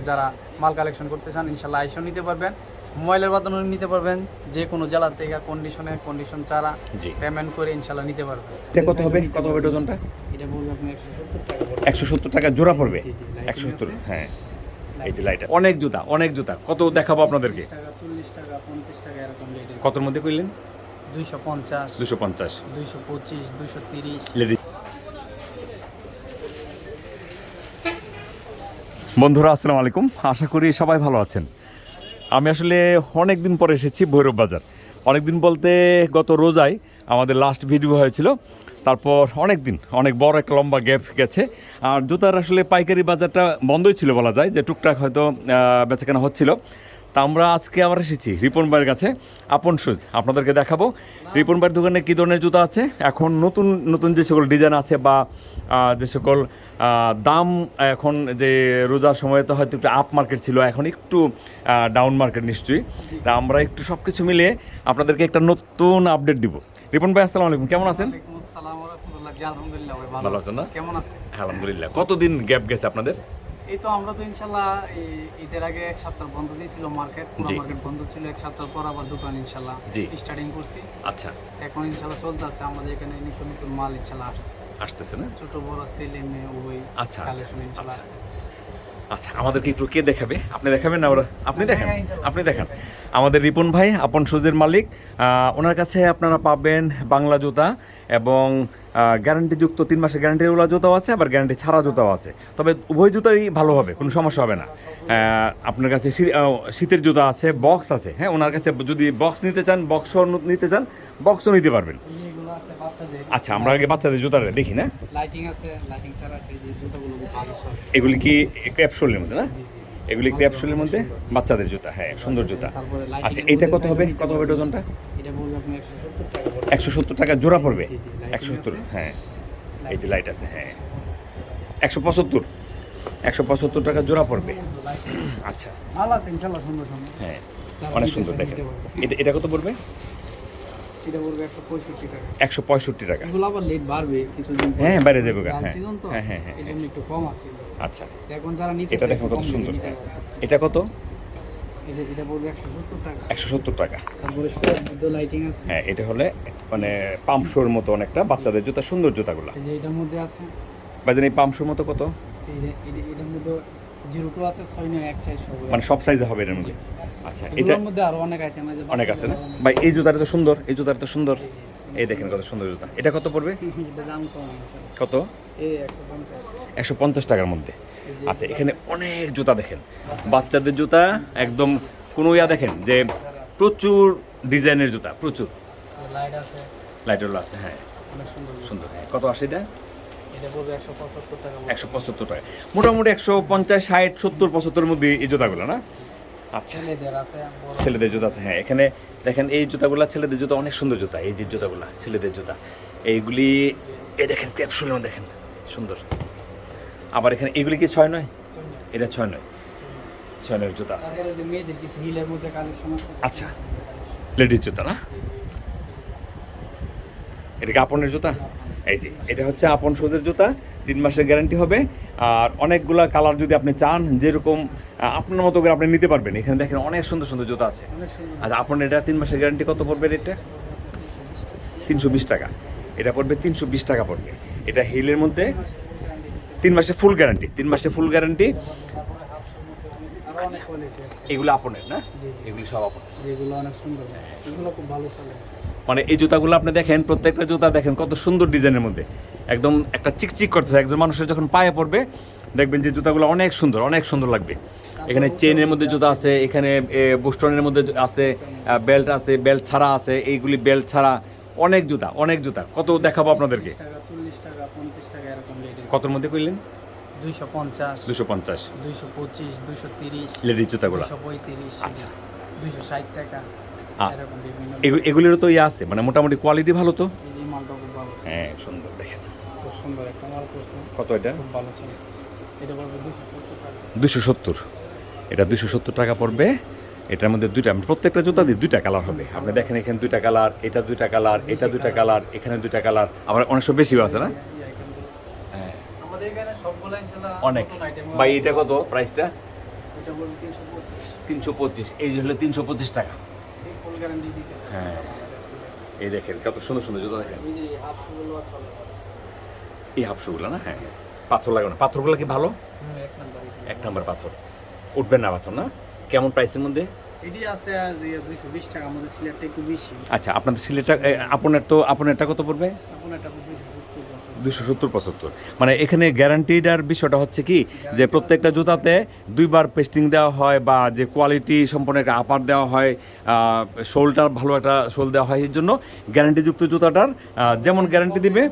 যারা মাল কালেকশন করতে চান ইনশাল্লাহ আইসেও নিতে পারবেন। মোবাইলের মাধ্যমে নিতে পারবেন। যে কোনো জেলা থেকে কন্ডিশনে কন্ডিশন ছাড়া। পেমেন্ট করে ইনশাল্লাহ নিতে পারবেন। এটা কত হবে? কত হবে ডজনটা? এটা বলব আপনি একশো সত্তর টাকা পড়বে। একশো সত্তর টাকা জোড়া পড়বে? একশো সত্তর। হ্যাঁ। এই যে লাইট অনেক জুতা অনেক জুতা। কত দেখাবো আপনাদেরকে? 30 টাকা চল্লিশ টাকা পঞ্চাশ টাকা এরকম কতর মধ্যে কইলেন? দুইশো পঞ্চাশ। দুশো পঞ্চাশ। দুইশো পঁচিশ দুইশো তিরিশ। বন্ধুরা, আসসালামু আলাইকুম। আশা করি সবাই ভালো আছেন। আমি আসলে অনেক দিন পরে এসেছি ভৈরব বাজার অনেক দিন বলতে গত রোজায় আমাদের লাস্ট ভিডিও হয়েছিল। তারপর অনেক দিন অনেক বড় একটা লম্বা গ্যাপ গেছে। আর জুতার আসলে পাইকারি বাজারটা বন্ধই ছিল বলা যায়, যে টুকটাক হয়তো বেচাকেনা হচ্ছিল। তা আমরা আজকে আবার এসেছি রিপন ভাইয়ের কাছে। আপন শুজ আপনাদেরকে দেখাবো। রিপন ভাইয়ের দোকানে কী ধরনের জুতো আছে? এখন নতুন নতুন যে সকল ডিজাইন আছে বা যে সকল দাম এখন যে রোজার সময় তো হয়তো একটু আপ মার্কেট ছিল এখন একটু ডাউন মার্কেট নিশ্চয়ই। তা আমরা একটু সব কিছু মিলিয়ে আপনাদেরকে একটা নতুন আপডেট দিব। রিপন ভাই আসসালামু আলাইকুম। কেমন আছেন? ভালো আছেন না? কেমন আছেন? আলহামদুলিল্লাহ। কতদিন গ্যাপ গেছে আপনাদের? এই তো আমরা তো ইনশাল্লাহ ঈদের আগে এক সপ্তাহ বন্ধ দিয়েছিল মার্কেট পুরো মার্কেট বন্ধ ছিল এক সপ্তাহ পর আবার দোকান ইনশাল্লাহ। স্টার্টিং করছি। আচ্ছা। এখন ইনশাল্লাহ চলতেছে আমাদের এখানে নিত্য নতুন মাল ইনশাল্লাহ আসছে। আসতেছে না? ছোট বড় ছেলে মেয়ে উভয় আচ্ছা, আচ্ছা, কালেকশন ইনশাল্লাহ আচ্ছা। আসতেছে। আচ্ছা আমাদেরকে একটু কে দেখাবে? আপনি দেখাবেন না ওরা? আপনি দেখেন? হ্যাঁ, আপনি দেখান। আমাদের রিপন ভাই আপন সুজের মালিক ওনার কাছে আপনারা পাবেন বাংলা জুতা এবং গ্যারান্টিযুক্ত তিন মাসের গ্যারান্টিওয়ালা জুতাও আছে আবার গ্যারান্টি ছাড়া জুতাও আছে। তবে উভয় জুতাই ভালো হবে কোনো সমস্যা হবে না। আপনার কাছে শীতের জুতা আছে বক্স আছে হ্যাঁ? ওনার কাছে যদি বক্স নিতে চান বক্সও নিতে চান বক্সও নিতে পারবেন। আছে বাচ্চাদের। আচ্ছা আমরা আগে বাচ্চাদের জুতাটা দেখি না? লাইটিং আছে লাইটিং ছাড়া আছে যে জুতোগুলো ভালো এগুলি কি ক্যাপসুলের মধ্যে না? এগুলি ক্যাপসুলের মধ্যে? বাচ্চাদের জুতা হ্যাঁ সুন্দর জুতা। আচ্ছা এটা কত হবে? কত হবে ডজনটা এটা বলব আপনি একশো সত্তর টাকা জোড়া পড়বে? একশো সত্তর। হ্যাঁ। এই যে লাইট আছে হ্যাঁ। একশো পঁচাত্তর। একশো পঁচাত্তর টাকা জোড়া পড়বে। আচ্ছা। ভালো আছে ইনশাল্লাহ সুন্দর সুন্দর। হ্যাঁ অনেক সুন্দর দেখেন। এটা এটা কত পড়বে? এটা বলবে একশো পঁয়ষট্টি টাকা। একশো পঁয়ষট্টি টাকা। এগুলো আবার লেট বাড়বে কিছুদিন। হ্যাঁ, বাইরে যাবে হ্যাঁ। সিজন তো হ্যাঁ, হ্যাঁ, হ্যাঁ, এই জন্য একটু কম আছে। আচ্ছা। এখন যারা নিতে এটা দেখো কত সুন্দর। হ্যাঁ। এটা কত? এটা টাকা। একশো সত্তর টাকা। তারপরে দুটো লাইটিং আছে। হ্যাঁ এটা হলে মানে পাম্পশোর মতো অনেকটা বাচ্চাদের জুতা সুন্দর জুতাগুলো। এই যে এটার মধ্যে আছে। বাজারে এই পাম্পশোর মতো কত? এটা- এটার মধ্যে জিরো টু আছে ছয় নয় এক চার সব মানে সব সাইজে হবে এর মধ্যে? আচ্ছা এটা এগুলোর মধ্যে আরও অনেক আইটেম আছে অনেক আছে না? ভাই এই জুতাটা তো সুন্দর এই জুতাটা তো সুন্দর। এই দেখেন কত সুন্দর জুতা। এটা কত পড়বে? কত? একশো পঞ্চাশ। টাকার মধ্যে। আচ্ছা এখানে অনেক জুতা দেখেন। বাচ্চাদের জুতা একদম কোনো ইয়া দেখেন যে প্রচুর ডিজাইনের জুতা প্রচুর। লাইট আছে। লাইটওয়ালা আছে হ্যাঁ। সুন্দর হ্যাঁ। কত আসে এটা? একশো পঁচাত্তর টাকা পঁচাত্তর মোটামুটি একশো পঞ্চাশ ষাট সত্তর পঁচাত্তরের মধ্যে এই জুতাগুলো না? আচ্ছা। ছেলেদের জুতা আছে হ্যাঁ এখানে দেখেন এই জুতাগুলা ছেলেদের জুতা অনেক সুন্দর জুতা এই যে জুতাগুলা ছেলেদের জুতা। এইগুলি এই দেখেন ক্যাপসুলের মধ্যে দেখেন সুন্দর। আবার এখানে এগুলি কি ছয় নয়? এটা ছয় নয়। ছয় নয় জুতা আছে। আচ্ছা। লেডিস জুতা না? এটা কি আপনের জুতা? এই যে এটা হচ্ছে আপন সুদের জুতা তিন মাসের গ্যারান্টি হবে। আর অনেকগুলা কালার যদি আপনি চান যেরকম আপনার মতো করে আপনি নিতে পারবেন। এখানে দেখেন অনেক সুন্দর সুন্দর জুতা আছে। আচ্ছা আপনার এটা তিন মাসের গ্যারান্টি কত পড়বে রেটটা? তিনশো বিশ টাকা। এটা পড়বে তিনশো বিশ টাকা পড়বে। এটা হিলের মধ্যে তিন মাসে ফুল গ্যারান্টি তিন মাসে ফুল গ্যারান্টি আছে এগুলো আপনের না। এগুলি সব আপন যেগুলো অনেক সুন্দর। এগুলো খুব ভালো চলে। মানে এই জুতাগুলো আপনি দেখেন প্রত্যেকটা জুতা দেখেন কত সুন্দর ডিজাইনের মধ্যে। একদম একটা চিকচিক করতেছে একজন মানুষের যখন পায়ে পড়বে দেখবেন যে জুতাগুলো অনেক সুন্দর অনেক সুন্দর লাগবে। এখানে চেনের মধ্যে জুতা আছে এখানে বুস্টনের মধ্যে আছে বেল্ট আছে বেল্ট ছাড়া আছে এইগুলি বেল্ট ছাড়া অনেক জুতা অনেক জুতা। কত দেখাবো আপনাদেরকে? কতর মধ্যে কইলেন? দুইশো পঞ্চাশ। দুশো পঞ্চাশ দুইশো পঁচিশ দুইশো তিরিশ লেডিস জুতাগুলো। আচ্ছা। দুইশো ষাট টাকা। এগুলিরও তো ইয়ে আছে মানে মোটামুটি কোয়ালিটি ভালো তো। হ্যাঁ সুন্দর দেখেন। খুব সুন্দর একটা মাল করছে। কত এটা? খুব ভালো ছিল এটা বলবে দুশো সত্তর এটা দুশো সত্তর টাকা পড়বে। এটার মধ্যে দুইটা প্রত্যেকটা জুতা দিয়ে দুইটা কালার হবে। আপনি দেখেন এখানে দুইটা কালার এটা দুইটা কালার এটা দুইটা কালার এখানে দুইটা কালার আবার অনেক সব বেশিও আছে না? হ্যাঁ। আমাদের এখানে সবগুলো অনেক। ভাই এটা কত প্রাইসটা তিনশো পঁচিশ। তিনশো পঁচিশ। এই যে হলো তিনশো পঁচিশ টাকা। হ্যাঁ। এই দেখেন কত সুন্দর সুন্দর জুতো দেখেন। এই হাফশুগুলো না? হ্যাঁ পাথর লাগানো। পাথরগুলো কি ভালো? এক নম্বর এক নাম্বার পাথর। উঠবে না পাথর না? কেমন প্রাইসের মধ্যে? এটি আছে দুইশো বিশ টাকা আমাদের সিলেটটা একটু বেশি। আচ্ছা আপনাদের সিলেটটা আপনার তো আপনারটা কত পড়বে? বছর দুশো সত্তর পঁচাত্তর। মানে এখানে গ্যারান্টিডার বিষয়টা হচ্ছে কি যে প্রত্যেকটা জুতাতে দুইবার পেস্টিং দেওয়া হয় বা যে কোয়ালিটি সম্পন্ন একটা আপার দেওয়া হয় শোলটার ভালো একটা শোল দেওয়া হয় এর জন্য গ্যারান্টিযুক্ত জুতাটার যেমন গ্যারান্টি দিবে।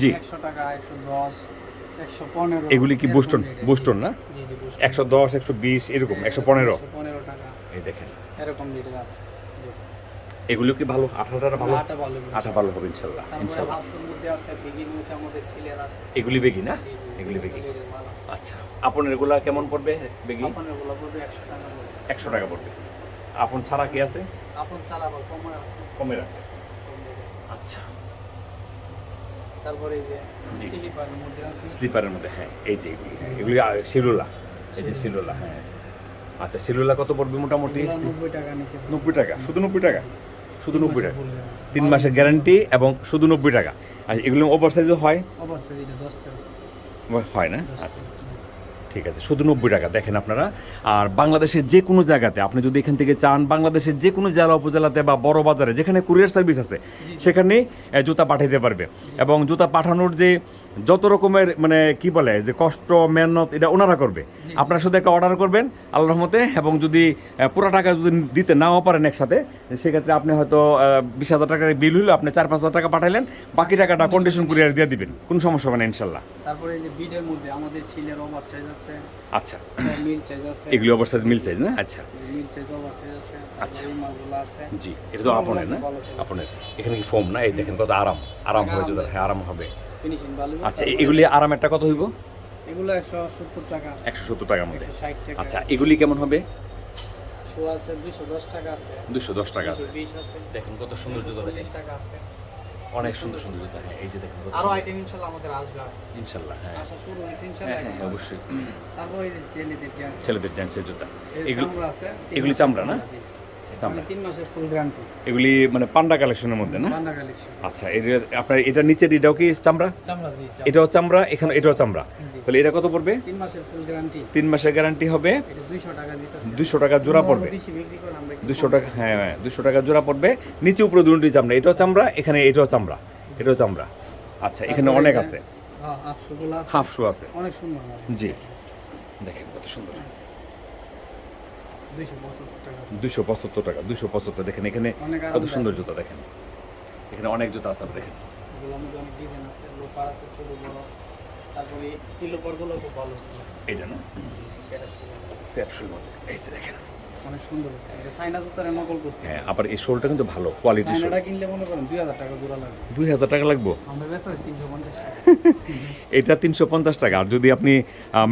জি। একশো টাকা একশো দশ একশো পনেরো এগুলি কি বুস্টন বুস্টন না? একশো দশ একশো বিশ এরকম একশো পনেরো। পনেরো টাকা। এই দেখেন। এরকম রেটের আছে। এগুলো কি ভালো? আঠাটা ভালো? আঠা ভালো হবে ইনশাল্লাহ ইনশাল্লাহ। মধ্যে আছে বিগির মধ্যে আমাদের সিলের আছে। এগুলি বেগি না? এগুলি বেগি। আচ্ছা আপনার এগুলা কেমন পড়বে বেগি? একশো টাকা পড়বে। আপন ছাড়া কি আছে? আপন ছাড়া আবার কমে আছে। কমের আছে। আচ্ছা। তারপরে এই যে। স্লিপারের মধ্যে আছে। স্লিপারের মধ্যে হ্যাঁ এই যে এগুলি এগুলি আহ, শিলুলা হ্যাঁ। আচ্ছা শিলুলা কত পড়বে মোটামুটি? নব্বই টাকা শুধু নব্বই টাকা? শুধু নব্বই টাকা। তিন মাসের গ্যারান্টি এবং শুধু নব্বই টাকা। আর এগুলো ওভার সাইজও হয়? হয় না? আচ্ছা। ঠিক আছে শুধু নব্বই টাকা দেখেন আপনারা। আর বাংলাদেশের যে কোনো জায়গাতে আপনি যদি এখান থেকে চান বাংলাদেশের যে কোনো জেলা উপজেলাতে বা বড় বাজারে যেখানে কুরিয়ার সার্ভিস আছে সেখানে জুতা পাঠাইতে পারবে। এবং জুতা পাঠানোর যে যত রকমের মানে কি বলে যে কষ্ট মেহনত এটা ওনারা করবে। আপনারা শুধু একটা অর্ডার করবেন আল্লাহর রহমতে এবং যদি পুরো টাকা যদি দিতে নাও পারেন একসাথে সেক্ষেত্রে আপনি হয়তো বিশ হাজার টাকার বিল হইল আপনি চার পাঁচ হাজার টাকা পাঠাইলেন বাকি টাকাটা কন্ডিশন কুরিয়ার দিয়ে দিবেন। কোনো সমস্যা হবে না ইনশাল্লাহ। তারপরে এই যে বিডের মধ্যে আমাদের সিলের ওভার সাইজ আছে। আচ্ছা। মিল সাইজ আছে। এগুলি ওভার সাইজ মিল চাইজ না? আচ্ছা। মিল সাইজ ওভার সাইজ আছে আচ্ছা। আছে। জি এটা তো আপনের না? আপনের। এখানে কি ফোম না? এই দেখেন কত আরাম। আরাম হবে। যদি হ্যাঁ আরাম হবে। ফিনিশিং ভালো আচ্ছা এগুলি আরামেরটা কত হইব? এগুলো একশো সত্তর টাকা। একশো সত্তর টাকার মধ্যে। টাকা। আচ্ছা এগুলি কেমন হবে? শো আছে দুইশো দশ টাকা আছে। দুশো দশ টাকা আছে। বিশ আছে। দেখেন কত সুন্দর জুতো দেখেন চল্লিশ টাকা আছে। অনেক সুন্দর সুন্দর জুতো। হ্যাঁ এই যে দেখেন আরও আইটেম ইনশাল্লাহ আমাদের আসবে আর। ইনশাল্লাহ হ্যাঁ। আসা শুরু হয়েছে হ্যাঁ হ্যাঁ হ্যাঁ, অবশ্যই। তারপর এই যে ছেলেদের আছে। ছেলেদের ড্যান্সের জুতা। এগুলি চামড়া আছে। এগুলি চামড়া না? জি। চামড়া। তিন মাসের ফুল গ্যারান্টি এগুলি মানে পান্ডা কালেকশনের মধ্যে না? পান্ডা কালেকশন আচ্ছা এর আপনার এটা নিচের এটাও কি চামড়া? চামড়া জি এটাও চামড়া এখানে এটাও চামড়া। তাহলে এটা কত পড়বে? তিন মাসের ফুল গ্যারান্টি তিন মাসের গ্যারান্টি হবে। দুইশো টাকা দিতেছে। দুশো টাকা জোড়া পড়বে। বেশি বিক্রি করে আমরা একটু দুশো টাকা হ্যাঁ হ্যাঁ দুশো টাকা জোড়া পড়বে। নিচে উপরে দুটি চামড়া এটাও চামড়া এখানে এটাও চামড়া এটাও চামড়া। আচ্ছা এখানে অনেক আছে। হ্যাঁ আছে। হাফ শু আছে। অনেক সুন্দর জি। দেখেন কত সুন্দর। দুশো পঁচাত্তর টাকা। দুশো পঁচাত্তর দেখেন এখানে কত সুন্দর জুতা দেখেন। এখানে অনেক জুতা আছে দেখেন। এটা না। ক্যাপসুল মধ্যে। এই দেখেন। অনেক সুন্দর এটা চাইনা জুতারে নকল করছে। হ্যাঁ আবার এই শোলটা কিন্তু ভালো কোয়ালিটি শোল। কিনলে মনে করেন টাকা জোড়া লাগবে। টাকা লাগবো? আমরা বেচা তিনশো পঞ্চাশ টাকা। এটা তিনশো পঞ্চাশ টাকা। আর যদি আপনি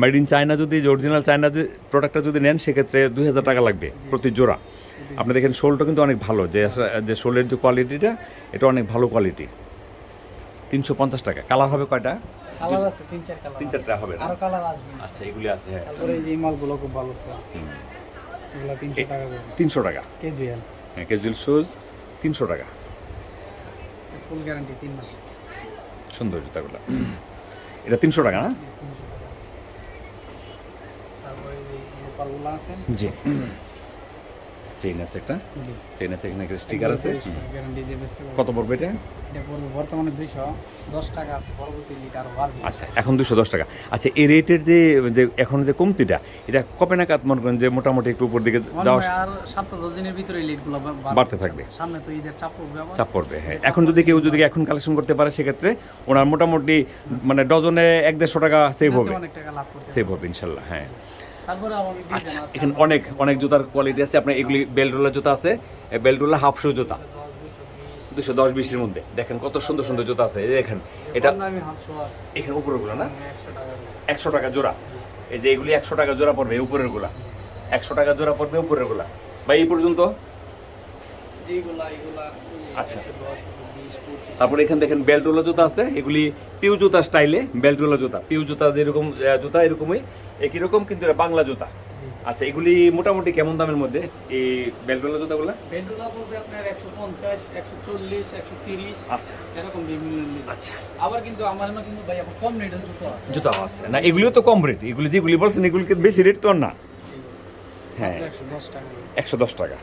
মেড ইন চায়না যদি অরিজিনাল চায়না যে প্রোডাক্টটা যদি নেন সেক্ষেত্রে দুই হাজার টাকা লাগবে প্রতি জোড়া। আপনি দেখেন শোলটা কিন্তু অনেক ভালো। যে যে শোলের যে কোয়ালিটিটা এটা অনেক ভালো কোয়ালিটি তিনশো পঞ্চাশ টাকা। কালার হবে কয়টা? কালার আছে তিন চার কালার তিন চারটা হবে না? কালার আসবে। আচ্ছা এগুলি আছে হ্যাঁ। তারপরে এই মালগুলো খুব ভালো এগুলো তিনশো টাকা কেজুয়াল হ্যাঁ ক্যাজুয়াল শুজ তিনশো টাকা। ফুল গ্যারান্টি তিন মাস। সুন্দর জুতাগুলো। এটা তিনশো টাকা না? তারপরে এই যে জি। চেইন আছে একটা। চেইন আছে এখানে স্টিকার আছে। কত পড়বে এটা? এটা পড়বে বর্তমানে দুইশো। দশ টাকা আছে পরবর্তী লিটার আচ্ছা এখন দুশো দশ টাকা। আচ্ছা এই রেটের যে যে এখন যে কমতিটা এটা কবে নাগাদ মনে করেন যে মোটামুটি একটু উপর দিকে যাওয়া আর সপ্তাহ দশ দিনের ভিতরে লিটগুলো বাড়তে থাকবে। সামনে তো ঈদের চাপ পড়বে চাপ পড়বে হ্যাঁ। এখন যদি কেউ যদি এখন কালেকশন করতে পারে সেক্ষেত্রে ওনার মোটামুটি মানে ডজনে এক দেড়শো টাকা সেভ হবে। অনেক টাকা লাভ করতে সেভ হবে ইনশাল্লাহ হ্যাঁ। আচ্ছা এখানে অনেক অনেক জুতার কোয়ালিটি আছে। আপনার এগুলি বেল্ট রোলার জুতা আছে। বেল্ট রোলার হাফ শু জুতা। দুশো দশ বিশের মধ্যে। দেখেন কত সুন্দর সুন্দর জুতা আছে। এই যে দেখেন এটা এখানে উপরেরগুলো না? একশো টাকা জোড়া। এই যে এগুলি একশো টাকা জোড়া পড়বে উপরেরগুলা একশো টাকা জোড়া পড়বে উপরেরগুলা বা এই পর্যন্ত? আচ্ছা। একশো দশ একশো বিশ পঁচিশ তারপরে এখানে দেখেন বেল্টওয়ালা জুতা আছে এগুলি পিউ জুতা স্টাইলে বেল্টওয়ালা জুতা পিউ জুতা যেরকম জুতা এরকমই একই রকম কিন্তু এটা বাংলা জুতা। আচ্ছা এগুলি মোটামুটি কেমন দামের মধ্যে এই বেল্টওয়ালা জুতাগুলো? বেডরুলা পড়বে আপনার একশো পঞ্চাশ একশো চল্লিশ একশো তিরিশ আচ্ছা। এরকম বিভিন্ন আচ্ছা। আবার কিন্তু আমার এখানে কিন্তু ভাই কম রেটের জুতো আছে। জুতা আছে। না এগুলিও তো কম রেট। এগুলি যেগুলি বলছেন এগুলি বেশি রেট তো না। হ্যাঁ। একশো দশ টাকা। করে। একশো দশ টাকা।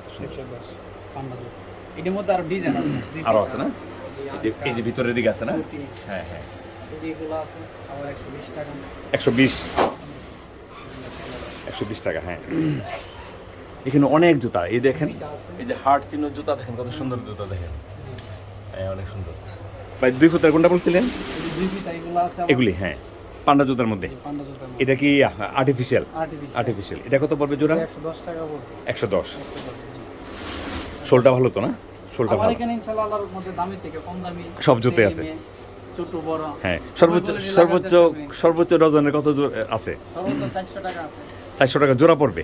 একশো দশ পান্ডা জুতো। এটার মধ্যে আরও ডিজাইন আছে। আরও আছে না? এই যে এই যে ভিতরের দিকে আছে না? হ্যাঁ হ্যাঁ। এই যে এগুলো আছে আবার একশো বিশ একশো বিশ? টাকা হ্যাঁ। এখানে অনেক জুতা এই দেখেন। এই যে হার্ট চিহ্ন জুতা দেখেন কত সুন্দর জুতা দেখেন। হ্যাঁ অনেক সুন্দর। ভাই দুই ফুটের কোনটা বলছিলেন? এগুলো আছে আবার এগুলি হ্যাঁ পান্ডা জুতার মধ্যে। এটা কি আর্টিফিশিয়াল আর্টিফিশিয়াল এটা কত পড়বে জোড়া? একশো দশ টাকা একশো দশ। শোলটা ভালো তো না? শোলটা ভালো। এখানে ইনশাআল্লাহ আল্লাহর মধ্যে দামি থেকে কম দামি সব জুতোই আছে। ছোট বড়। হ্যাঁ। সর্বোচ্চ সর্বোচ্চ সর্বোচ্চ ডজনের কত আছে? সর্বোচ্চ চারশো টাকা আছে। চারশো টাকা জোড়া পড়বে?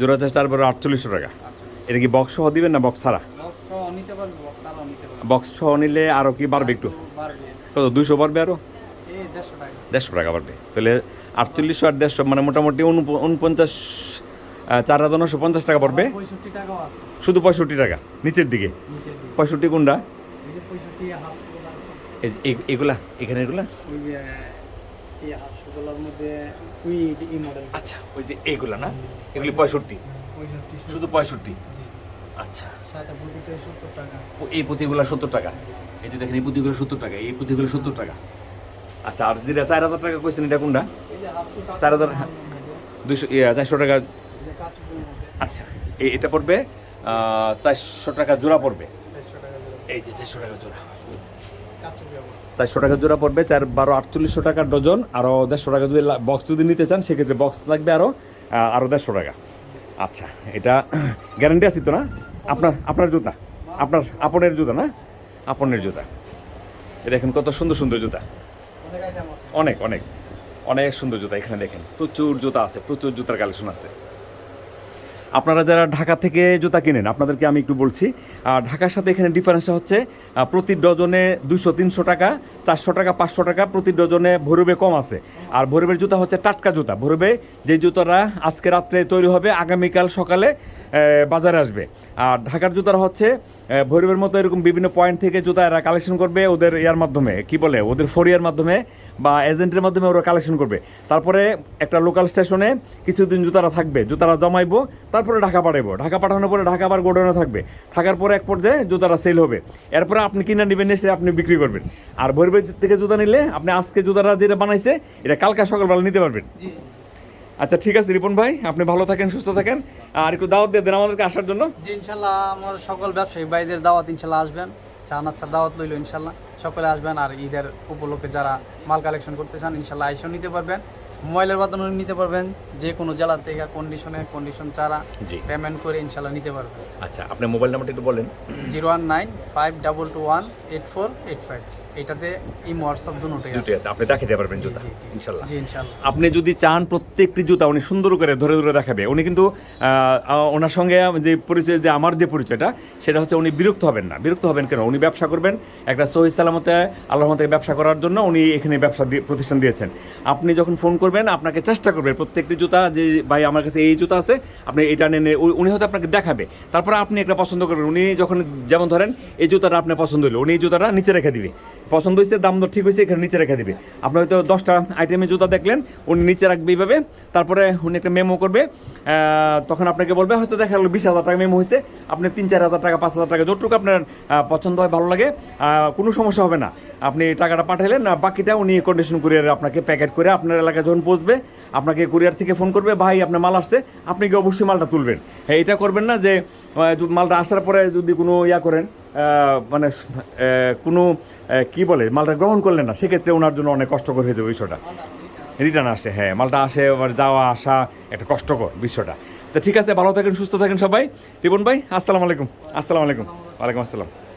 জোড়া চার্জ তারপরে আটচল্লিশশো টাকা। এটা কি বক্স সহ দিবেন না বক্স ছাড়া? বক্স নিতে পারবে বক্স নিতে পারবে। বক্স সহ নিলে আরও কি বাড়বে একটু? বাড়বে। কত দুইশো বাড়বে আরও এই দেড়শো টাকা বাড়বে। তাহলে আটচল্লিশশো আর দেড়শো মানে মোটামুটি উনপ- উনপঞ্চাশ চার হাজার নশো পঞ্চাশ টাকা পড়বে। শুধু পঁয়ষট্টি টাকা নিচের দিকে। পঁয়ষট্টি কোনটা? এগুলা এখানে এগুলা? আচ্ছা ওই যে এগুলা না? এগুলি পঁয়ষট্টি? শুধু পঁয়ষট্টি? আচ্ছা। এই পুঁতিগুলো সত্তর টাকা? এই যে দেখেন এই পুঁতিগুলো সত্তর টাকা এই পুঁতিগুলো সত্তর টাকা। আচ্ছা আর যেটা চার হাজার টাকা কইছেন এটা কোনটা? চার হাজার দুইশো ইয়ে, চারশো টাকা এই যে কাঠুরের মধ্যে আচ্ছা এই এটা পড়বে চারশো টাকা জোড়া পড়বে। টাকা এই যে চারশো টাকা জোড়া। চারশো টাকা জোড়া পড়বে, চার বারো আটচল্লিশশো টাকার ডজন আরও দেড়শো টাকা যদি বক্স যদি নিতে চান, সেক্ষেত্রে বক্স লাগবে আরও আরও দেড়শো টাকা। আচ্ছা এটা গ্যারান্টি আছে তো না? আপনার আপনার জুতা, আপনার, আপনের জুতা না? আপনের জুতা। এ দেখেন কত সুন্দর সুন্দর জুতা। অনেক অনেক অনেক সুন্দর জুতা এখানে দেখেন। প্রচুর জুতা আছে, প্রচুর জুতার কালেকশন আছে। আপনারা যারা ঢাকা থেকে জুতা কিনেন, আপনাদেরকে আমি একটু বলছি। আর ঢাকার সাথে এখানে ডিফারেন্সটা হচ্ছে প্রতি ডজনে দুশো তিনশো টাকা, চারশো টাকা, পাঁচশো টাকা, প্রতি ডজনে ভৈরবে কম আছে। আর ভৈরবের জুতা হচ্ছে টাটকা জুতা। ভৈরবে যে জুতোটা আজকে রাত্রে তৈরি হবে, আগামীকাল সকালে বাজারে আসবে। আর ঢাকার জুতারা হচ্ছে ভৈরবের মতো এরকম বিভিন্ন পয়েন্ট থেকে জুতা এরা কালেকশন করবে ওদের ইয়ার মাধ্যমে। কি বলে? ওদের ফরিয়ার মাধ্যমে বা এজেন্টের মাধ্যমে ওরা কালেকশন করবে। তারপরে একটা লোকাল স্টেশনে কিছুদিন জুতারা থাকবে, জুতারা জমাইবো, তারপরে ঢাকা পাঠাবো ঢাকা পাঠানোর পরে ঢাকা আবার গোডাউনে থাকবে। থাকার পরে এক পর্যায়ে জুতারা সেল হবে। এরপরে আপনি কিনে নেবেন এসে আপনি বিক্রি করবেন। আর ভৈরবের থেকে জুতা নিলে আপনি আজকে জুতারা যেটা বানাইছে, এটা কালকা সকালবেলা নিতে পারবেন। আচ্ছা ঠিক আছে, রিপন ভাই, আপনি ভালো থাকেন, সুস্থ থাকেন। আর একটু দাওয়াত দিয়ে দেন আমাদেরকে আসার জন্য। ইনশাল্লাহ, আমার সকল ব্যবসায়ী ভাইদের দাওয়াত ইনশাল্লাহ আসবেন। চা নাস্তার দাওয়াত লইল ইনশাল্লাহ। সকলে আসবেন আর ঈদের উপলক্ষে যারা মাল কালেকশন করতে চান, ইনশাল্লাহ আইসেও নিতে পারবেন। মোবাইলের মাধ্যমে নিতে পারবেন যে কোনো জেলা থেকে কন্ডিশনে কন্ডিশন ছাড়া পেমেন্ট করে ইনশাল্লাহ নিতে পারবেন। আচ্ছা আপনার মোবাইল নাম্বারটা একটু বলেন। Zero one nine five double two one eight four eight five. এটাতে এই হোয়াটসঅ্যাপ দুটোই আছে। আপনি দেখাতে পারবেন জুতা। ইনশাল্লাহ। জি ইনশাল্লাহ। আপনি যদি চান প্রত্যেকটি জুতা উনি সুন্দর করে ধরে ধরে দেখাবে উনি কিন্তু ওনার সঙ্গে যে পরিচয় যে আমার যে পরিচয়টা সেটা হচ্ছে উনি বিরক্ত হবেন না। বিরক্ত হবেন কেন? উনি ব্যবসা করবেন। একটা সহি সালামতে আল্লাহ ব্যবসা করার জন্য উনি এখানে ব্যবসা প্রতিষ্ঠান দিয়েছেন। আপনি যখন ফোন করবেন, আপনাকে চেষ্টা করবেন প্রত্যেকটি জুতা যে ভাই আমার কাছে এই জুতা আছে, আপনি এটা নেন উনি হয়তো আপনাকে দেখাবে। তারপরে আপনি একটা পছন্দ করবেন। উনি যখন যেমন ধরেন, এই জুতাটা আপনার পছন্দ হলো উনি এই জুতাটা নিচে রেখে দিবে। পছন্দ হয়েছে দাম দর ঠিক হয়েছে এখানে নিচে রেখে দিবে। আপনি হয়তো দশটা আইটেমের জুতা দেখলেন, উনি নিচে রাখবে এইভাবে। তারপরে উনি একটা মেমো করবে। তখন আপনাকে বলবে, হয়তো দেখা গেলো বিশ হাজার টাকা মেমো হয়েছে। আপনি তিন, চার হাজার টাকা, পাঁচ হাজার টাকা, যতটুকু আপনার পছন্দ হয়, ভালো লাগে কোনো সমস্যা হবে না। আপনি টাকাটা পাঠালেন বাকিটা উনি কন্ডিশন কুরিয়ার আপনাকে প্যাকেট করে আপনার এলাকায় যখন পৌঁছবে আপনাকে কুরিয়ার থেকে ফোন করবে, ভাই, আপনার মাল আসছে, আপনি কি অবশ্যই মালটা তুলবেন। হ্যাঁ এটা করবেন না যে মালটা আসার পরে যদি কোনো ইয়া করেন মানে কোনো কি বলে, মালটা গ্রহণ করলেন না, সেক্ষেত্রে ওনার জন্য অনেক কষ্টকর হয়ে যাবে বিষয়টা। রিটার্ন আসে হ্যাঁ মালটা আসে, আবার যাওয়া, আসা, একটা কষ্টকর বিষয়টা। তো ঠিক আছে, ভালো থাকেন, সুস্থ থাকেন সবাই। রিপন ভাই, আসসালামু আলাইকুম আসসালামু আলাইকুম। ওয়ালাইকুম আসসালাম।